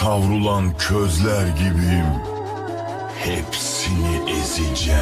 Savrulan közler gibiyim. Hepsini ezeceğim.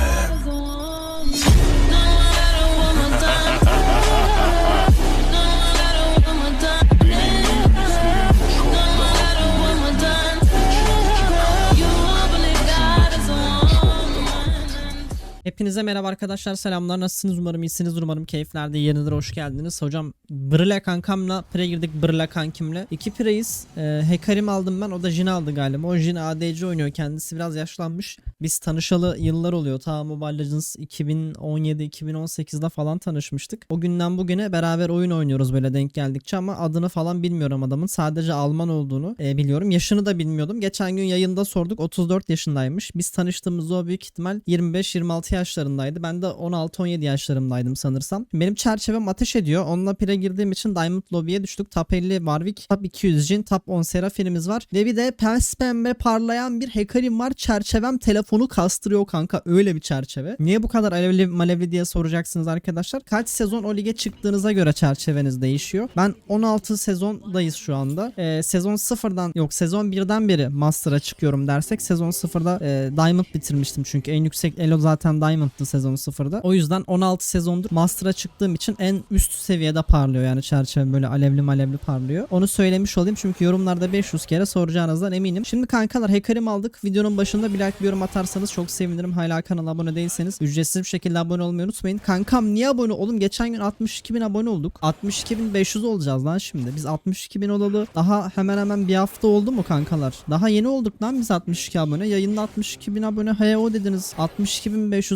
Hepinize merhaba arkadaşlar. Selamlar. Nasılsınız? Umarım iyisiniz. Umarım keyiflerde yerindedir hoş geldiniz. Hocam Brille kankamla pre girdik. Brille kankimle. İki preyiz. Ee, Hekarim aldım ben. O da Jin aldı galiba. O Jin ADC oynuyor. Kendisi biraz yaşlanmış. Biz tanışalı yıllar oluyor. Ta Mobile Legends 2017-2018'de falan tanışmıştık. O günden bugüne beraber oyun oynuyoruz böyle denk geldikçe ama adını falan bilmiyorum adamın. Sadece Alman olduğunu e, biliyorum. Yaşını da bilmiyordum. Geçen gün yayında sorduk. 34 yaşındaymış. Biz tanıştığımızda o büyük ihtimal 25-26 yaşlarındaydı. Ben de 16-17 yaşlarımdaydım sanırsam. Benim çerçevem ateş ediyor. Onunla pire girdiğim için Diamond Lobby'ye düştük. Top 50 Warwick, Top 200 Jin, Top 10 Seraphir'imiz var. Ve bir de pes pembe parlayan bir hackerim var. Çerçevem telefonu kastırıyor kanka. Öyle bir çerçeve. Niye bu kadar alevli malevli diye soracaksınız arkadaşlar. Kaç sezon o lige çıktığınıza göre çerçeveniz değişiyor. Ben 16 sezondayız şu anda. Ee, sezon 0'dan yok sezon 1'den beri Master'a çıkıyorum dersek sezon 0'da e, Diamond bitirmiştim çünkü en yüksek elo zaten Diamond'dı sezon 0'da. O yüzden 16 sezondur Master'a çıktığım için en üst seviyede parlıyor yani çerçeve böyle alevli malevli parlıyor. Onu söylemiş olayım çünkü yorumlarda 500 kere soracağınızdan eminim. Şimdi kankalar hacker'im aldık. Videonun başında bir like bir yorum atarsanız çok sevinirim. Hala kanala abone değilseniz ücretsiz bir şekilde abone olmayı unutmayın. Kankam niye abone oğlum? Geçen gün 62 bin abone olduk. 62.500 olacağız lan şimdi. Biz 62 bin olalı daha hemen hemen bir hafta oldu mu kankalar? Daha yeni olduk lan biz 62 abone. Yayında 62 bin abone. Heyo dediniz.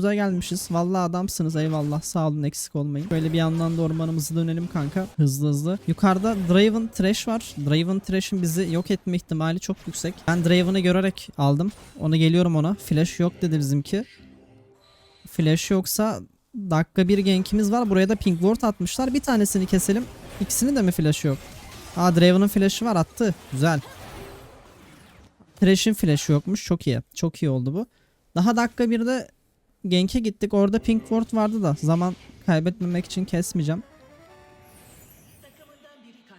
62.500'e gelmişiz. Vallahi adamsınız eyvallah. Sağ olun eksik olmayın. Böyle bir yandan da ormanımızı dönelim kanka. Hızlı hızlı. Yukarıda Draven Trash var. Draven Trash'in bizi yok etme ihtimali çok yüksek. Ben Draven'ı görerek aldım. Onu geliyorum ona. Flash yok dedi bizimki. Flash yoksa dakika bir gankimiz var. Buraya da pink ward atmışlar. Bir tanesini keselim. İkisinin de mi flash yok? Aa Draven'ın flash'ı var attı. Güzel. Thresh'in flash'ı yokmuş. Çok iyi. Çok iyi oldu bu. Daha dakika bir de Genk'e gittik. Orada pink ward vardı da zaman kaybetmemek için kesmeyeceğim.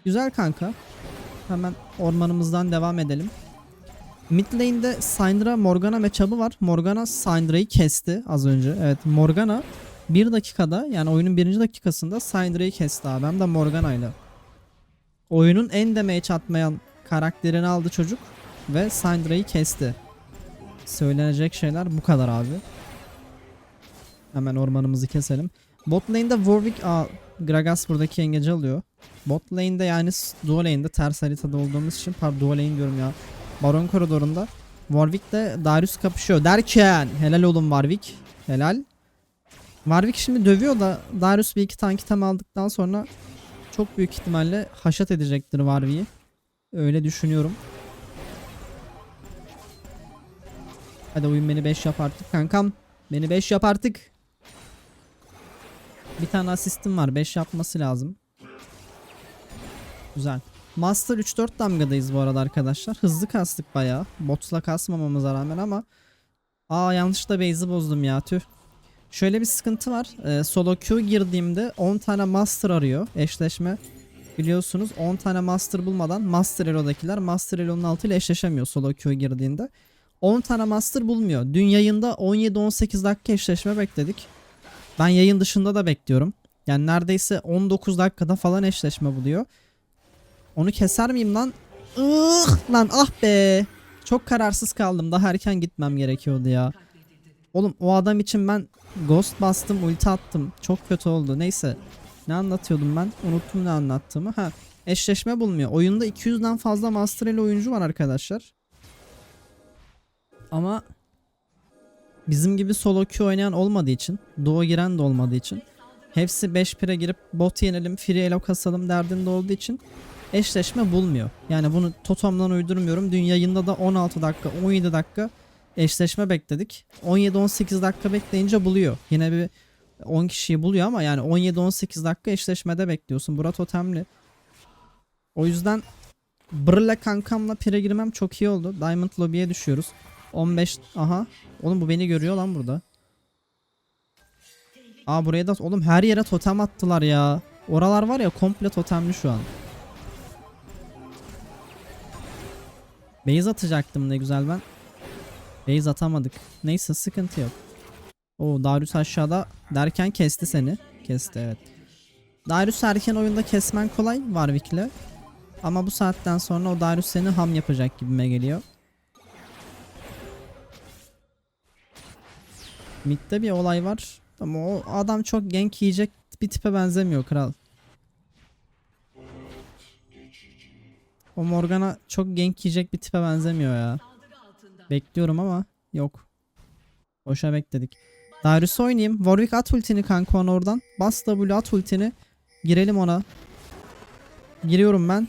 Güzel kanka. Hemen ormanımızdan devam edelim. Mid lane'de Syndra Morgana matchup'ı var. Morgana Syndra'yı kesti az önce. Evet Morgana bir dakikada yani oyunun birinci dakikasında Syndra'yı kesti abi. Hem de Morgana ile. Oyunun en damage atmayan karakterini aldı çocuk ve Syndra'yı kesti. Söylenecek şeyler bu kadar abi. Hemen ormanımızı keselim. Bot lane'de Warwick aa, Gragas buradaki yengeci alıyor. Bot lane'de yani dual lane'de ters haritada olduğumuz için pardon dual lane diyorum ya. Baron koridorunda Warwick de Darius kapışıyor derken helal olun Warwick. Helal. Warwick şimdi dövüyor da Darius bir iki tank item aldıktan sonra çok büyük ihtimalle haşat edecektir Warwick'i. Öyle düşünüyorum. Hadi oyun beni 5 yap artık kankam. Beni 5 yap artık. Bir tane asistim var. 5 yapması lazım. Güzel. Master 3-4 damgadayız bu arada arkadaşlar. Hızlı kastık bayağı. Botla kasmamamıza rağmen ama Aa yanlışlıkla base'i bozdum ya tüh. Şöyle bir sıkıntı var. Ee, solo queue girdiğimde 10 tane master arıyor eşleşme. Biliyorsunuz 10 tane master bulmadan master elo'dakiler master elo'nun altıyla eşleşemiyor solo queue girdiğinde. 10 tane master bulmuyor. Dün yayında 17-18 dakika eşleşme bekledik. Ben yayın dışında da bekliyorum. Yani neredeyse 19 dakikada falan eşleşme buluyor. Onu keser miyim lan? Ih, lan ah be. Çok kararsız kaldım. Daha erken gitmem gerekiyordu ya. Oğlum o adam için ben ghost bastım, ulti attım. Çok kötü oldu. Neyse. Ne anlatıyordum ben? Unuttum ne anlattığımı. Ha, eşleşme bulmuyor. Oyunda 200'den fazla Master ile oyuncu var arkadaşlar. Ama bizim gibi solo queue oynayan olmadığı için, duo giren de olmadığı için hepsi 5 pire girip bot yenelim, free elo kasalım derdinde olduğu için eşleşme bulmuyor. Yani bunu totomdan uydurmuyorum. Dün yayında da 16 dakika, 17 dakika eşleşme bekledik. 17-18 dakika bekleyince buluyor. Yine bir 10 kişiyi buluyor ama yani 17-18 dakika eşleşmede bekliyorsun. Bura totemli. O yüzden Brille kankamla pire girmem çok iyi oldu. Diamond Lobby'ye düşüyoruz. 15 aha. Oğlum bu beni görüyor lan burada. Aa buraya da oğlum her yere totem attılar ya. Oralar var ya komple totemli şu an. Base atacaktım ne güzel ben. Base atamadık. Neyse sıkıntı yok. O Darius aşağıda derken kesti seni. Kesti evet. Darius erken oyunda kesmen kolay Warwick'le. Ama bu saatten sonra o Darius seni ham yapacak gibime geliyor. Mid'de bir olay var. Ama o adam çok gank yiyecek bir tipe benzemiyor kral. O Morgana çok gank yiyecek bir tipe benzemiyor ya. Bekliyorum ama yok. Boşa bekledik. Darius oynayayım. Warwick at ultini kanka ona oradan. Bas W at ultini. Girelim ona. Giriyorum ben.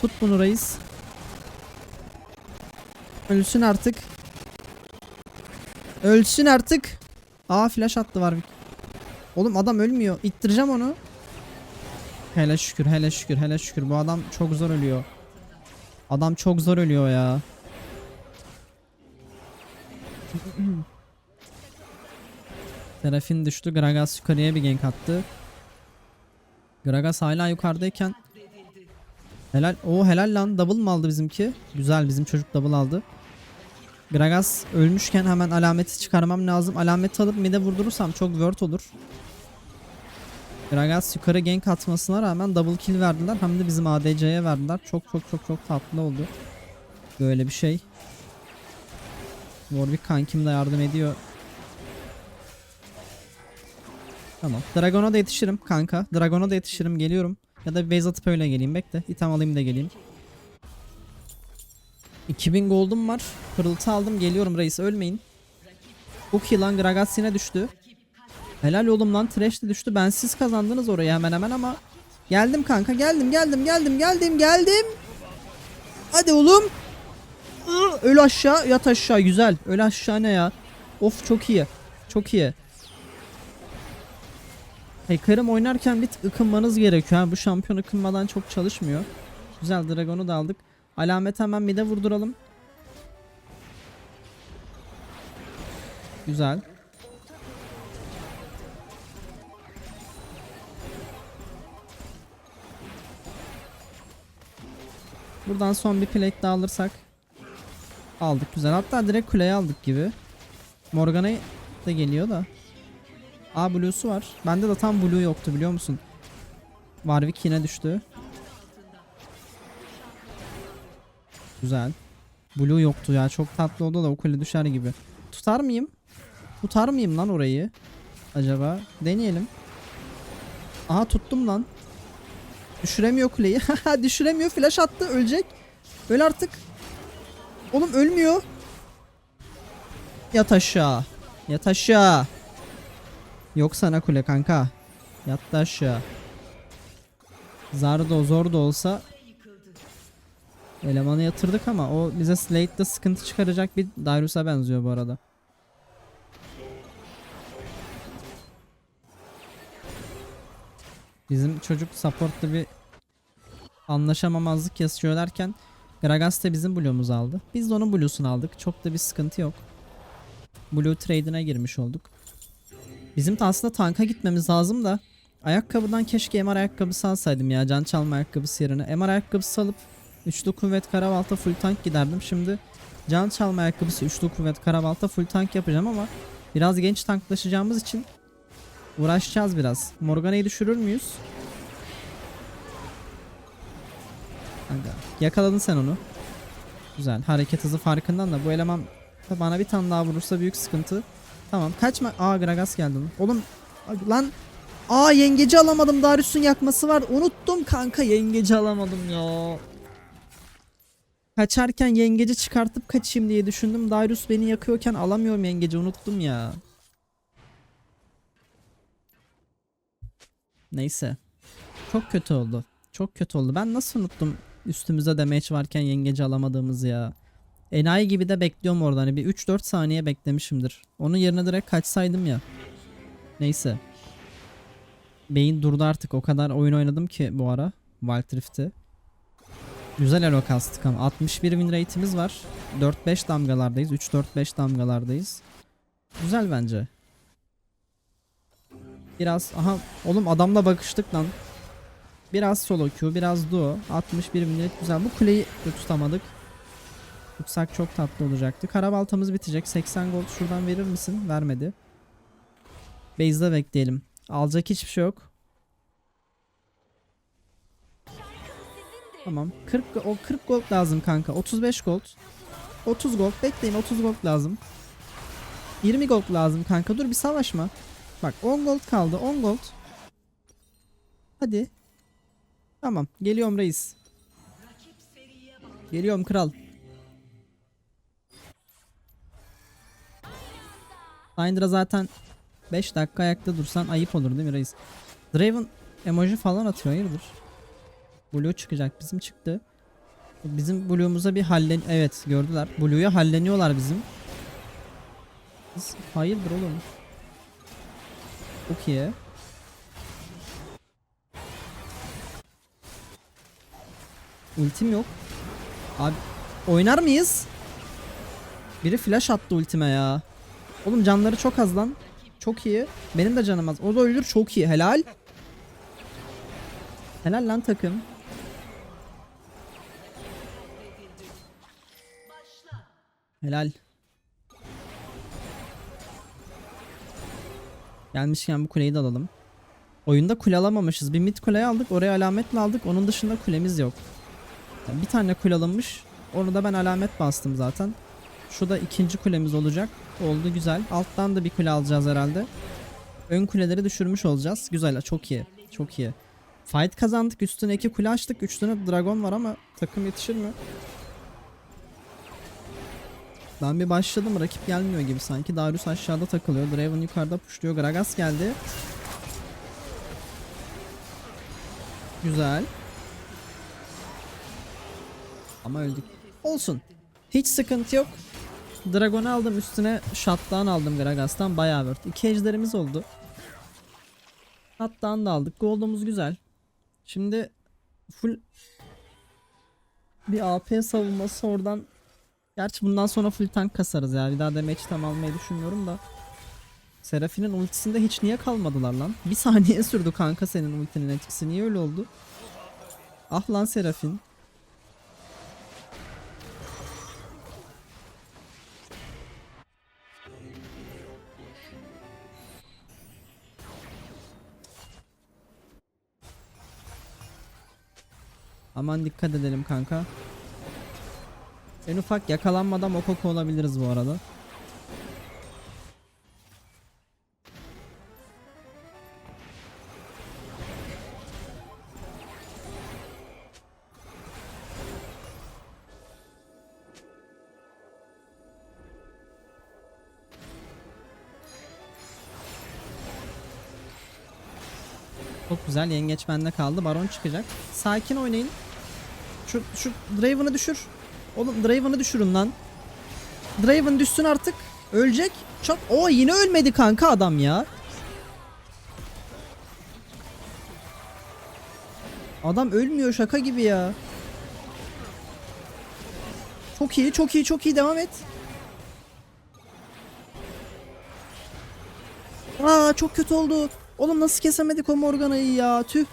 Tut bunu reis. Ölsün artık. Ölsün artık. Aa flash attı Warwick. Oğlum adam ölmüyor. İttireceğim onu. Hele şükür hele şükür hele şükür. Bu adam çok zor ölüyor. Adam çok zor ölüyor ya. Serafin düştü. Gragas yukarıya bir gank attı. Gragas hala yukarıdayken Helal. O helal lan. Double mı aldı bizimki? Güzel bizim çocuk double aldı. Gragas ölmüşken hemen alameti çıkarmam lazım. Alameti alıp mid'e vurdurursam çok word olur. Gragas yukarı gank atmasına rağmen double kill verdiler. Hem de bizim ADC'ye verdiler. Çok çok çok çok tatlı oldu. Böyle bir şey. Warwick kankim de yardım ediyor. Tamam. Dragon'a da yetişirim kanka. Dragon'a da yetişirim. Geliyorum. Ya da base atıp öyle geleyim. Bekle. İtem alayım da geleyim. 2000 gold'um var. Pırıltı aldım. Geliyorum reis. Ölmeyin. Bu kill lan Gragas yine düştü. Helal oğlum lan. Trash de düştü. Ben siz kazandınız orayı hemen hemen ama. Geldim kanka. Geldim geldim geldim geldim geldim. Hadi oğlum. Öl aşağı yat aşağı. Güzel. Öl aşağı ne ya. Of çok iyi. Çok iyi. Hacker'ım oynarken bir tık ıkınmanız gerekiyor. Bu şampiyon ıkınmadan çok çalışmıyor. Güzel Dragon'u da aldık. Alamet hemen mid'e vurduralım. Güzel. Buradan son bir plate daha alırsak aldık güzel. Hatta direkt kuleye aldık gibi. Morgana da geliyor da. A Blue'su var. Bende de tam Blue yoktu biliyor musun? Warwick yine düştü. Güzel. Blue yoktu ya. Çok tatlı oldu da o düşer gibi. Tutar mıyım? Tutar mıyım lan orayı? Acaba? Deneyelim. Aha tuttum lan. Düşüremiyor kuleyi. Düşüremiyor. Flash attı. Ölecek. Öl artık. Oğlum ölmüyor. Yat aşağı. Yat aşağı. Yok sana kule kanka. Yattı aşağı. Zar da zor da olsa elemanı yatırdık ama o bize Slate'de sıkıntı çıkaracak bir Darius'a benziyor bu arada. Bizim çocuk support'ta bir anlaşamamazlık yaşıyorlarken Gragas da bizim blue'umuzu aldı. Biz de onun blue'sunu aldık. Çok da bir sıkıntı yok. Blue trade'ine girmiş olduk. Bizim de aslında tanka gitmemiz lazım da ayakkabıdan keşke MR ayakkabısı alsaydım ya can çalma ayakkabısı yerine. MR ayakkabısı alıp üçlü kuvvet karabalta full tank giderdim. Şimdi can çalma ayakkabısı üçlü kuvvet karabalta full tank yapacağım ama biraz genç tanklaşacağımız için uğraşacağız biraz. Morgana'yı düşürür müyüz? Aga, yakaladın sen onu. Güzel hareket hızı farkından da bu eleman bana bir tane daha vurursa büyük sıkıntı. Tamam kaçma. Aa Gragas geldi. Oğlum lan Aa yengeci alamadım. Darius'un yakması var. Unuttum kanka yengeci alamadım ya. Kaçarken yengeci çıkartıp kaçayım diye düşündüm. Darius beni yakıyorken alamıyorum yengeci unuttum ya. Neyse. Çok kötü oldu. Çok kötü oldu. Ben nasıl unuttum üstümüze damage varken yengeci alamadığımızı ya. Enayi gibi de bekliyorum orada. Hani bir 3-4 saniye beklemişimdir. Onun yerine direkt kaçsaydım ya. Neyse. Beyin durdu artık. O kadar oyun oynadım ki bu ara. Wild Rift'i. Güzel elo kastık ama. 61 win rate'imiz var. 4-5 damgalardayız. 3-4-5 damgalardayız. Güzel bence. Biraz aha oğlum adamla bakıştık lan. Biraz solo Q, biraz duo. 61 win rate güzel. Bu kuleyi de tutamadık. Tutsak çok tatlı olacaktı. Karabaltamız bitecek. 80 gold şuradan verir misin? Vermedi. Base'de bekleyelim. Alacak hiçbir şey yok. Tamam. 40 go- o 40 gold lazım kanka. 35 gold. 30 gold. Bekleyin 30 gold lazım. 20 gold lazım kanka. Dur bir savaşma. Bak 10 gold kaldı. 10 gold. Hadi. Tamam. Geliyorum reis. Geliyorum kral. Syndra zaten 5 dakika ayakta dursan ayıp olur değil mi reis? Draven emoji falan atıyor hayırdır? Blue çıkacak bizim çıktı. Bizim Blue'umuza bir hallen... Evet gördüler. Blue'ya halleniyorlar bizim. Biz... Hayırdır oğlum? Çok iyi. Ultim yok. Abi oynar mıyız? Biri flash attı ultime ya. Oğlum canları çok az lan. Çok iyi. Benim de canım az. O da ölür çok iyi. Helal. Helal lan takım. Helal. Gelmişken bu kuleyi de alalım. Oyunda kule alamamışız. Bir mid kuleyi aldık. Oraya alametle aldık. Onun dışında kulemiz yok. Yani bir tane kule alınmış. Onu da ben alamet bastım zaten. Şu da ikinci kulemiz olacak. Oldu güzel. Alttan da bir kule alacağız herhalde. Ön kuleleri düşürmüş olacağız. Güzel. Çok iyi. Çok iyi. Fight kazandık. Üstüne iki kule açtık. Üç dragon var ama takım yetişir mi? Ben bir başladım. Rakip gelmiyor gibi sanki. Darius aşağıda takılıyor. Draven yukarıda pushluyor. Gragas geldi. Güzel. Ama öldük. Olsun. Hiç sıkıntı yok. Dragon'u aldım üstüne shutdown aldım Gragas'tan bayağı worth. İki ejderimiz oldu. Shutdown da aldık. Gold'umuz güzel. Şimdi full bir AP savunması oradan Gerçi bundan sonra full tank kasarız ya. Bir daha damage tam almayı düşünmüyorum da. Seraphinin ultisinde hiç niye kalmadılar lan? Bir saniye sürdü kanka senin ultinin etkisi. Niye öyle oldu? Ah lan Serafin. Aman dikkat edelim kanka. En ufak yakalanmadan Mokoko olabiliriz bu arada. Çok güzel yengeç bende kaldı. Baron çıkacak. Sakin oynayın. Şu, şu Draven'ı düşür. Oğlum Draven'ı düşürün lan. Draven düşsün artık. Ölecek. Çok. O yine ölmedi kanka adam ya. Adam ölmüyor şaka gibi ya. Çok iyi, çok iyi, çok iyi devam et. Aa çok kötü oldu. Oğlum nasıl kesemedik o Morgana'yı ya? Tüh.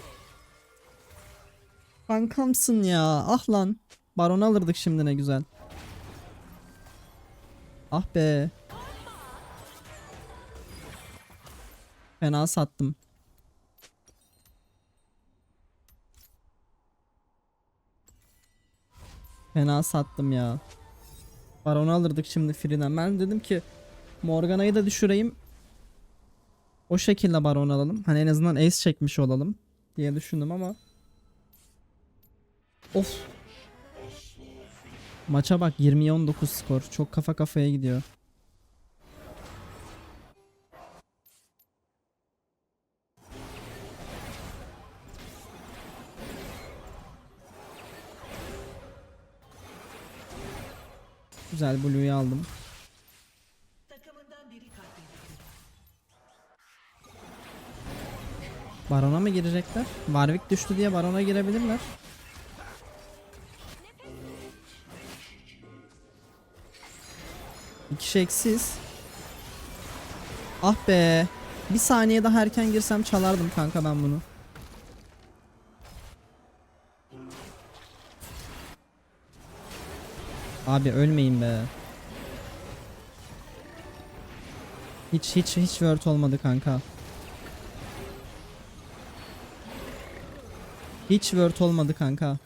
Kankamsın ya. Ah lan. Baron alırdık şimdi ne güzel. Ah be. Fena sattım. Fena sattım ya. Baron'u alırdık şimdi Free'den. Ben dedim ki Morgana'yı da düşüreyim. O şekilde Baron alalım. Hani en azından ace çekmiş olalım diye düşündüm ama. Of. Maça bak 20'ye 19 skor. Çok kafa kafaya gidiyor. Güzel Blue'yu aldım. Barona mı girecekler? Warwick düştü diye Barona girebilirler. Bir kişi eksiz. Ah be. Bir saniye daha erken girsem çalardım kanka ben bunu. Abi ölmeyin be. Hiç hiç hiç word olmadı kanka. Hiç word olmadı kanka.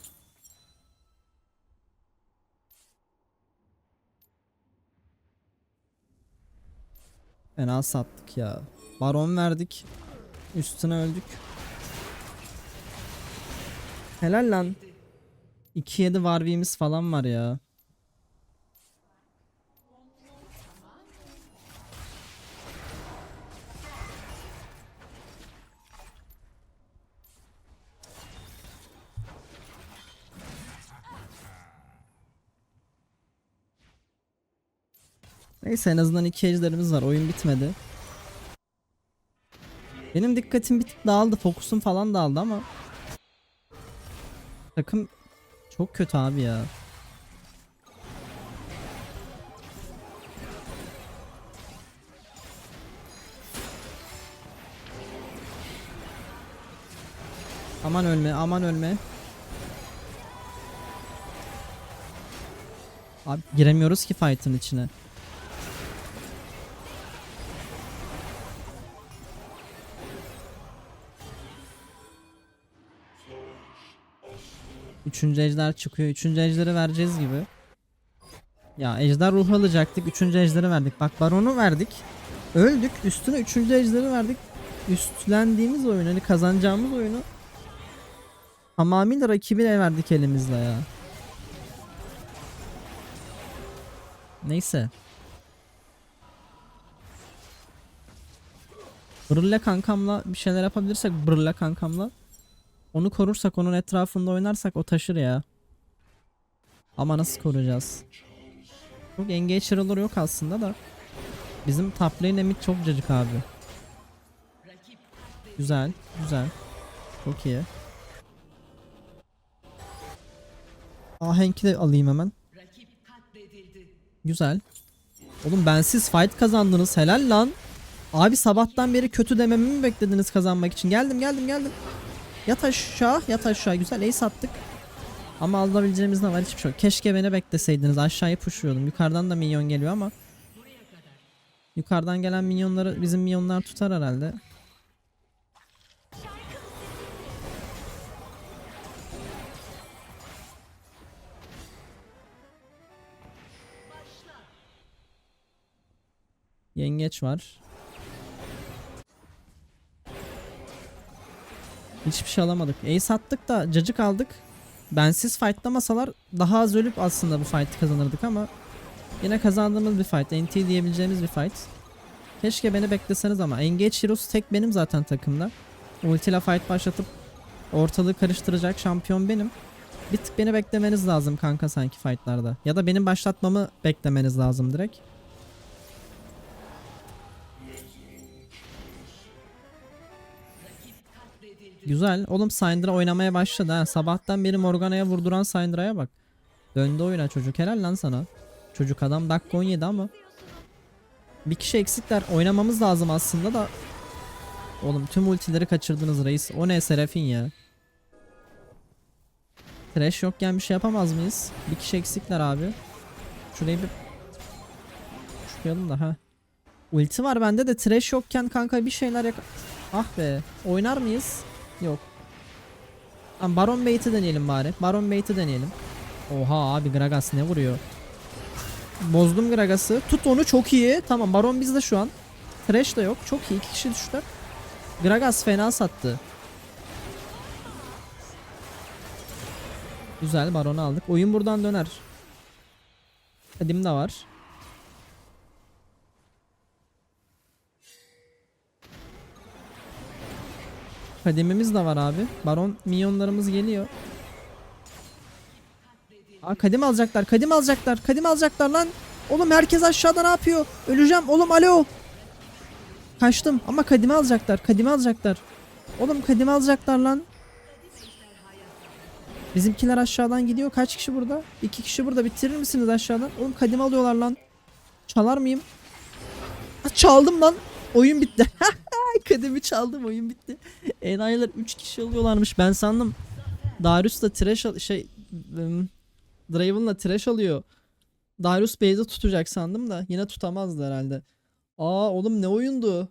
Fena sattık ya. Baron verdik. Üstüne öldük. Helal lan. 2-7 Warwick'imiz falan var ya. Neyse en azından iki ejderimiz var. Oyun bitmedi. Benim dikkatim bir tık dağıldı. Fokusum falan dağıldı ama. Takım çok kötü abi ya. Aman ölme, aman ölme. Abi giremiyoruz ki fight'ın içine. Üçüncü ejder çıkıyor. Üçüncü ejderi vereceğiz gibi. Ya ejder ruhu alacaktık. Üçüncü ejderi verdik. Bak baronu verdik. Öldük. Üstüne üçüncü ejderi verdik. Üstlendiğimiz oyun hani kazanacağımız oyunu tamamıyla rakibine verdik elimizle ya. Neyse. Brille kankamla bir şeyler yapabilirsek Brille kankamla onu korursak onun etrafında oynarsak o taşır ya. Ama nasıl koruyacağız? Çok engage olur yok aslında da. Bizim top lane mid çok cacık abi. Güzel, güzel. Çok iyi. Ahenk'i de alayım hemen. Güzel. Oğlum bensiz fight kazandınız helal lan. Abi sabahtan beri kötü dememi mi beklediniz kazanmak için? Geldim geldim geldim. Yat aşağı yat aşağı güzel ace attık. Ama alabileceğimiz ne var hiçbir şey yok. Keşke beni bekleseydiniz aşağıya pushuyordum. Yukarıdan da minyon geliyor ama. Yukarıdan gelen minyonları bizim minyonlar tutar herhalde. Yengeç var. Hiçbir şey alamadık. Ace attık da cacık aldık. Bensiz fightlamasalar daha az ölüp aslında bu fight'ı kazanırdık ama yine kazandığımız bir fight. NT diyebileceğimiz bir fight. Keşke beni bekleseniz ama Engage Heroes tek benim zaten takımda. Ultiyle fight başlatıp ortalığı karıştıracak şampiyon benim. Bir tık beni beklemeniz lazım kanka sanki fightlarda. Ya da benim başlatmamı beklemeniz lazım direkt. Güzel. Oğlum Syndra oynamaya başladı ha. Sabahtan beri Morgana'ya vurduran Syndra'ya bak. Döndü oyuna çocuk. Helal lan sana. Çocuk adam dakika 17 ama. Bir kişi eksikler. Oynamamız lazım aslında da. Oğlum tüm ultileri kaçırdınız reis. O ne Serafin ya. Trash yokken bir şey yapamaz mıyız? Bir kişi eksikler abi. Şurayı bir Şurayalım da ha. Ulti var bende de trash yokken kanka bir şeyler yak... Ah be. Oynar mıyız? Yok. Tamam Baron Bait'i deneyelim bari. Baron Bait'i deneyelim. Oha abi Gragas ne vuruyor? Bozdum Gragas'ı. Tut onu çok iyi. Tamam Baron bizde şu an. Thresh de yok. Çok iyi. iki kişi düştüler. Gragas fena sattı. Güzel Baron'u aldık. Oyun buradan döner. Kadim de var. Kademimiz de var abi. Baron minyonlarımız geliyor. Aa kadim alacaklar. Kadim alacaklar. Kadim alacaklar lan. Oğlum herkes aşağıda ne yapıyor? Öleceğim. Oğlum alo. Kaçtım ama kadimi alacaklar. Kadimi alacaklar. Oğlum kadimi alacaklar lan. Bizimkiler aşağıdan gidiyor. Kaç kişi burada? İki kişi burada. Bitirir misiniz aşağıdan? Oğlum kadim alıyorlar lan. Çalar mıyım? Ha, çaldım lan. Oyun bitti. Kademi çaldım oyun bitti. Enayiler 3 kişi alıyorlarmış. Ben sandım Darius da trash al- şey ım, Draven'la trash alıyor. Darius Bey'de tutacak sandım da yine tutamazdı herhalde. Aa oğlum ne oyundu?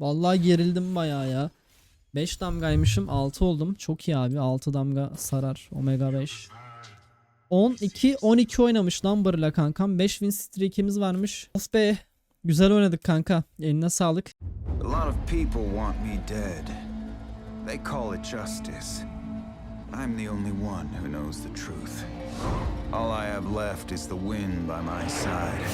Vallahi gerildim bayağı ya. 5 damgaymışım 6 oldum. Çok iyi abi 6 damga sarar. Omega 5. 12 12 oynamış lan Barilla kankam. 5 win streak'imiz varmış. Of. Güzel oynadık kanka. Eline sağlık. A lot of people want me dead. They call it justice. I'm the only one who knows the truth. All I have left is the wind by my side.